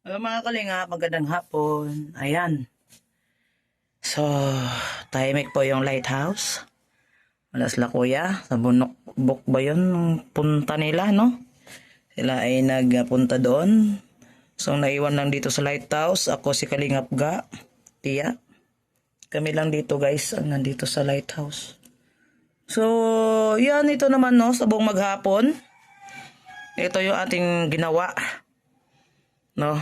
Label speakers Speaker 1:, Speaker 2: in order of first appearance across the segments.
Speaker 1: Hello mga kalinga, magandang hapon. Ayan. So, tahimik po yung lighthouse. Alas la kuya, sa bunok buk ba yun? Punta nila, no? Sila ay nagpunta doon. So, naiwan lang dito sa lighthouse. Ako si Kalingap Ga, Tia. Kami lang dito guys, ang nandito sa lighthouse. So, yan ito naman no, sa buong maghapon. Ito yung ating ginawa. No?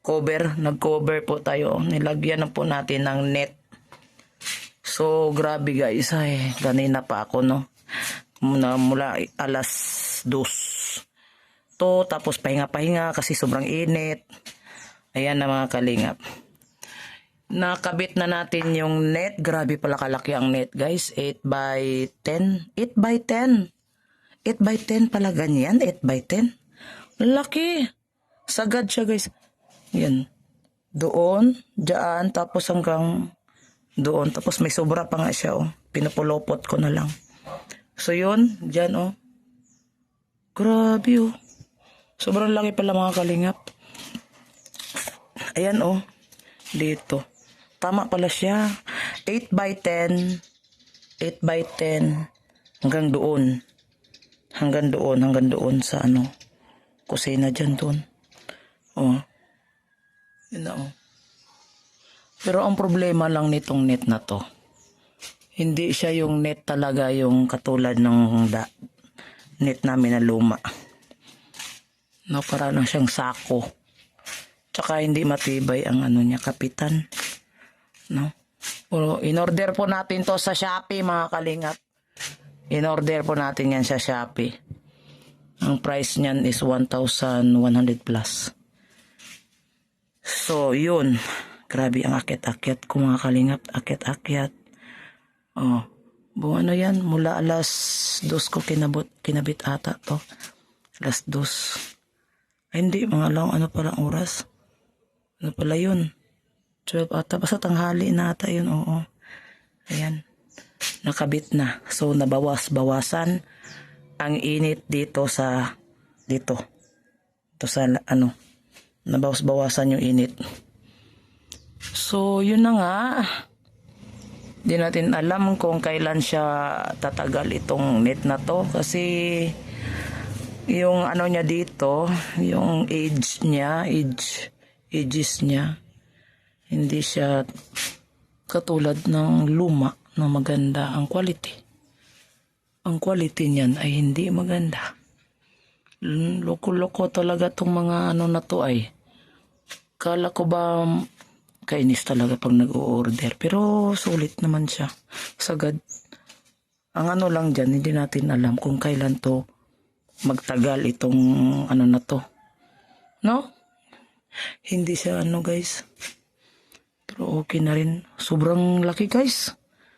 Speaker 1: Cover, nag-cover po tayo. Nilagyan na po natin ng net. So, grabe guys, ay, ganina pa ako, no? Muna, mula alas dos. To, tapos pahinga-pahinga kasi sobrang init. Ayan na mga kalingap. Nakabit na natin yung net. Grabe pala kalaki ang net, guys. 8 by 10. 8 by 10. 8 by 10 pala ganyan. 8 by 10. Laki. Sagad siya, guys. Yan. Doon, dyan, tapos hanggang doon. Tapos may sobra pa nga siya, oh. Pinupulopot ko na lang. So, yun. Dyan, oh. Grabe, oh. Sobrang laki pala mga kalingap. Ayan, oh. Dito. Tama pala siya. 8 by 10. 8 by 10. Hanggang doon. Hanggang doon. Hanggang doon sa ano. Kusina dyan doon. Oh. Yun na, oh. Pero ang problema lang nitong net na to, hindi siya yung net talaga yung katulad ng da, net namin na luma. No, para lang siyang sako. Tsaka hindi matibay ang ano niya, kapitan. No? Pero in-order po natin to sa Shopee, mga kalingap. In-order po natin yan sa Shopee. Ang price niyan is 1,100 plus. So, yun. Grabe ang akyat-akyat ko mga kalingap. Akyat-akyat. Oh. Bu ano yan? Mula alas dos ko kinabot, kinabit ata to. Alas dos. Ay, hindi. Mga lang ano pala oras. Ano pala yun? 12 ata. Basta tanghali na ata yun. Oo. Ayan. Nakabit na. So, nabawas-bawasan ang init dito sa dito. Ito sa ano. Nabawas-bawasan yung init. So, yun na nga. Di natin alam kung kailan siya tatagal itong net na to kasi yung ano niya dito, yung age niya, age ages niya hindi siya katulad ng luma na maganda ang quality. Ang quality niyan ay hindi maganda. Mm, Loko-loko talaga tong mga ano na to ay. Kala ko ba kainis talaga pag nag-o-order. Pero sulit naman siya. Sagad. Ang ano lang dyan, hindi natin alam kung kailan to magtagal itong ano na to. No? Hindi siya ano guys. Pero okay na rin. Sobrang laki guys.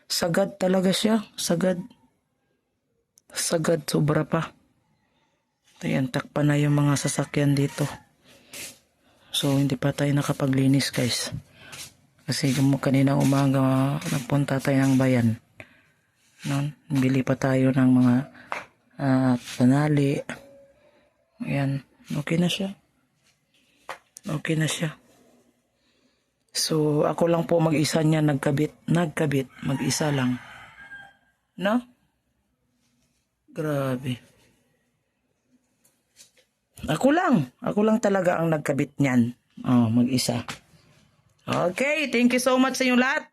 Speaker 1: Sagad talaga siya. Sagad. Sagad sobra pa. Ayan, takpan na yung mga sasakyan dito. So, hindi pa tayo nakapaglinis guys. Kasi kanina umaga nagpunta tayo ng bayan. No? Bili pa tayo ng mga ah, panali. Ayan, okay na siya. Okay na siya. So, ako lang po mag-isa niya nagkabit. Nagkabit. Mag-isa lang. No? Grabe. Ako lang. Ako lang talaga ang nagkabit niyan. Oh, mag-isa. Okay, thank you so much sa inyo lahat.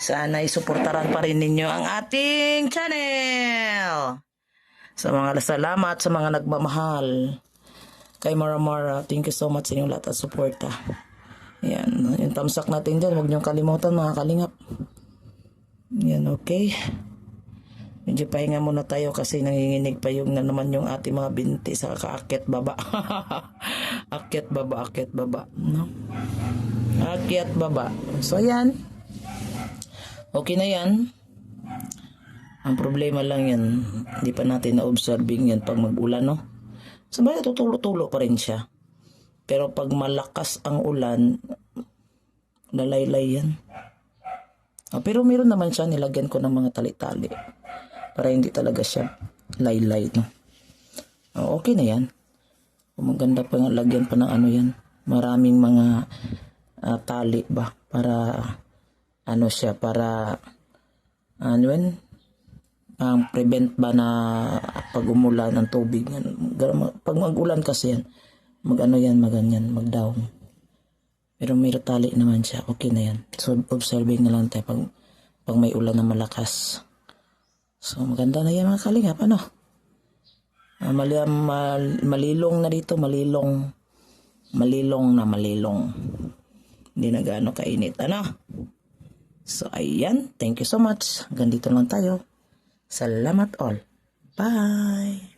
Speaker 1: Sana isuportaran pa rin ninyo ang ating channel. Sa mga salamat, sa mga nagmamahal. Kay Mara Mara, thank you so much sa inyong lahat at suporta. Yan, yung tamsak natin dyan, huwag niyong kalimutan mga kalingap. Yan, okay. Medyo pahinga muna tayo kasi nanginginig pa yung na naman yung ating mga binti sa kaakyat baba. akyat baba, akyat baba. No? Akyat baba. So, yan. Okay na yan. Ang problema lang yan, hindi pa natin na-observing yan pag mag-ulan, no? Sabay, tutulo-tulo pa rin siya. Pero pag malakas ang ulan, lalaylay yan. Ah, pero meron naman siya, nilagyan ko ng mga tali-tali. Para hindi talaga siya laylay, no? Ah, okay na yan. Maganda pa lagyan pa ng ano yan, maraming mga ah, tali ba para ano siya para ano yun? Ang prevent ba na pag umulan ng tubig yan? Pag mag-ulan kasi yan mag ano yan maganyan mag down pero may tali naman siya. Okay na yan. So observing na lang tayo pag, pag may ulan na malakas so maganda na yan mga kalingap ano? Ah, mali, mal- malilong na dito malilong malilong na malilong. Hindi na gaano kainit ano? So ayan thank you so much. Hanggang lang tayo. Salamat all. Bye